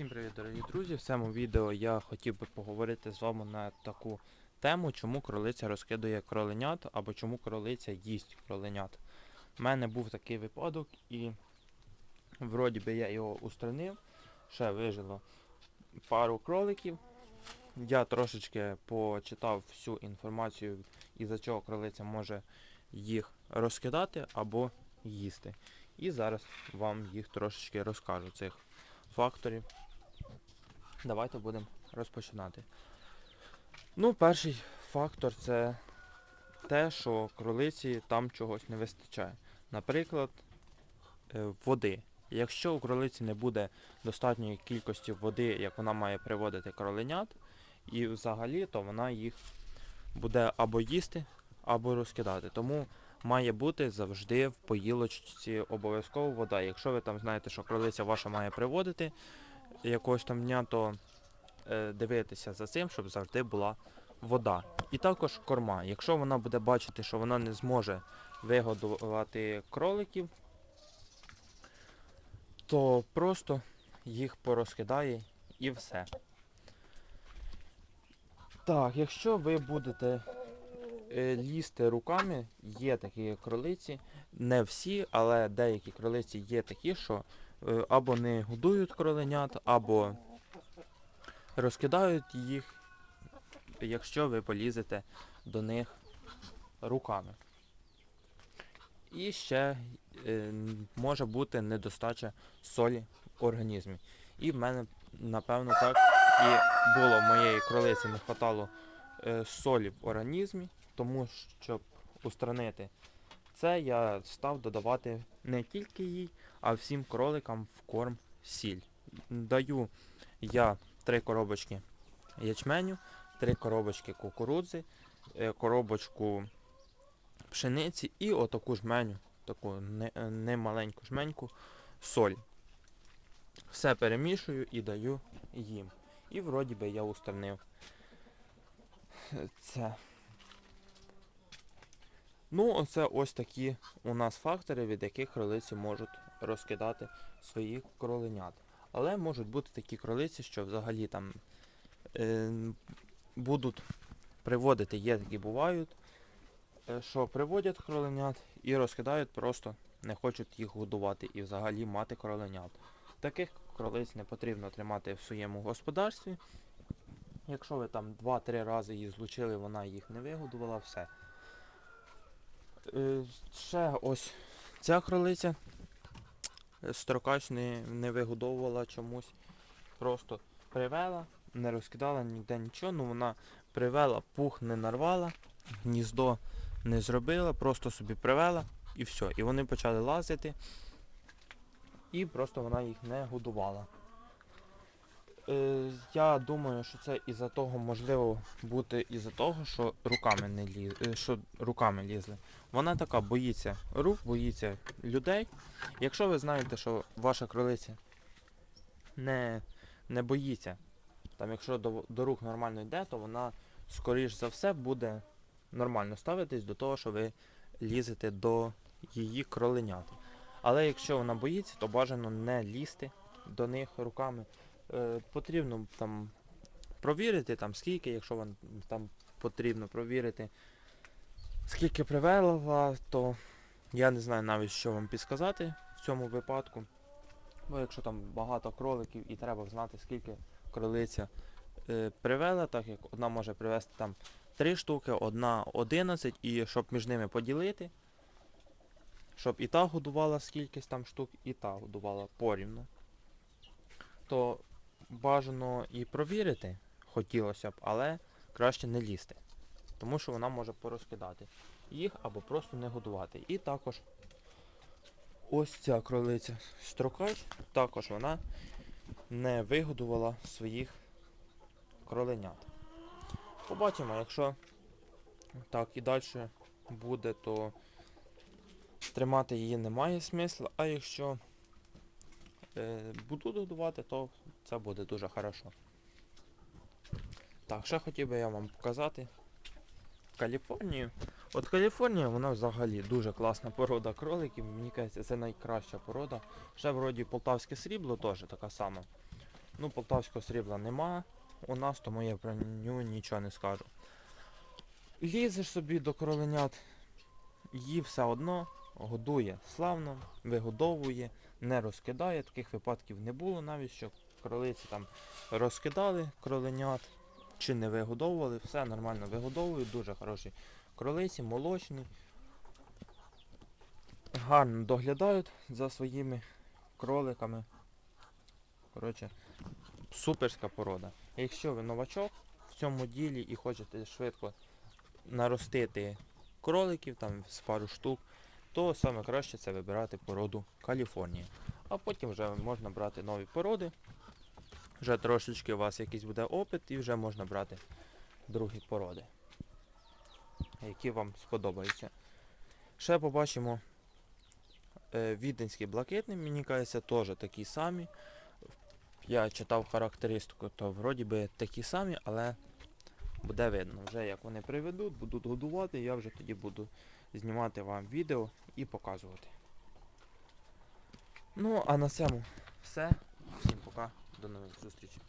Всім привіт, дорогі друзі! В цьому відео я хотів би поговорити з вами на таку тему, чому кролиця розкидує кроленят або чому кролиця їсть кроленят. У мене був такий випадок і вроді би я його устранив, ще вижило пару кроликів. Я трошечки почитав всю інформацію, із-за чого кролиця може їх розкидати або їсти. І зараз вам їх трошечки розкажу цих факторів. Давайте будемо розпочинати. Ну, перший фактор це те, що кролиці там чогось не вистачає. Наприклад, е, води. Якщо у кролиці не буде достатньої кількості води, як вона має приводити кроленят, і взагалі, то вона їх буде або їсти, або розкидати. Тому має бути завжди в поїлочці обов'язково вода. Якщо ви там знаєте, що кролиця ваша має приводити якогось там дня, то е, дивитися за цим, щоб завжди була вода. І також корма. Якщо вона буде бачити, що вона не зможе вигодувати кроликів, то просто їх порозкидає і все. Так, якщо ви будете е, лізти руками, є такі кролиці, не всі, але деякі кролиці є такі, що або не годують кроленят, або розкидають їх, якщо ви полізете до них руками. І ще е, може бути недостача солі в організмі. І в мене, напевно, так і було в моєї кролиці не хватало е, солі в організмі, тому щоб устранити це, я став додавати не тільки їй, а всім кроликам в корм сіль. Даю я три коробочки ячменю, три коробочки кукурудзи, е, коробочку пшениці і отаку жменю, таку не- е, немаленьку жменьку соль. Все перемішую і даю їм. І вроді би я устранив це. Ну, оце ось такі у нас фактори, від яких кролиці можуть розкидати свої кроленят. Але можуть бути такі кролиці, що взагалі там е, будуть приводити, є такі бувають, е, що приводять кроленят і розкидають, просто не хочуть їх годувати і взагалі мати кроленят. Таких кролиць не потрібно тримати в своєму господарстві. Якщо ви там 2-3 рази її злучили, вона їх не вигодувала, все. Е, ще ось ця кролиця строкач не, не вигодовувала чомусь. Просто привела, не розкидала ніде нічого, ну вона привела, пух не нарвала, гніздо не зробила, просто собі привела і все. І вони почали лазити. І просто вона їх не годувала. Е, я думаю, що це із-за того можливо бути із-за того, що руками не ліз, е, що руками лізли. Вона така боїться рук, боїться людей. Якщо ви знаєте, що ваша кролиця не, не боїться, там якщо до, до рук нормально йде, то вона скоріш за все буде нормально ставитись до того, що ви лізете до її кроленят. Але якщо вона боїться, то бажано не лізти до них руками. Е, потрібно там провірити, там скільки, якщо вам там потрібно провірити, скільки привела, то я не знаю навіть, що вам підсказати в цьому випадку. Бо якщо там багато кроликів і треба знати, скільки кролиця е, привела, так як одна може привезти там 3 штуки, одна 11, і щоб між ними поділити, щоб і та годувала скількись там штук, і та годувала порівну, то бажано і провірити хотілося б, але краще не лізти. Тому що вона може порозкидати їх або просто не годувати. І також ось ця кролиця строкач, також вона не вигодувала своїх кроленят. Побачимо, якщо так і далі буде, то тримати її немає смисла, а якщо буду додавати, то це буде дуже хорошо. Так, ще хотів би я вам показати Каліфорнію. От Каліфорнія, вона взагалі дуже класна порода кроликів. Мені кажеться, це найкраща порода. Ще вроді полтавське срібло теж така сама. Ну, полтавського срібла нема у нас, тому я про нього нічого не скажу. Лізеш собі до кроленят, її все одно годує славно, вигодовує, не розкидає. Таких випадків не було навіть, що кролиці там розкидали кроленят чи не вигодовували, все нормально вигодовують, дуже хороші кролиці, молочні. Гарно доглядають за своїми кроликами. Коротше, суперська порода. Якщо ви новачок в цьому ділі і хочете швидко наростити кроликів, там з пару штук, то саме краще це вибирати породу Каліфорнія. А потім вже можна брати нові породи. Вже трошечки у вас якийсь буде опит і вже можна брати другі породи, які вам сподобаються. Ще побачимо е, віденський блакитний, мені кажеться, теж такі самі. Я читав характеристику, то вроді би такі самі, але буде видно. Вже як вони приведуть, будуть годувати, я вже тоді буду знімати вам відео і показувати. Ну, а на цьому все. Всім пока, до нових зустрічей.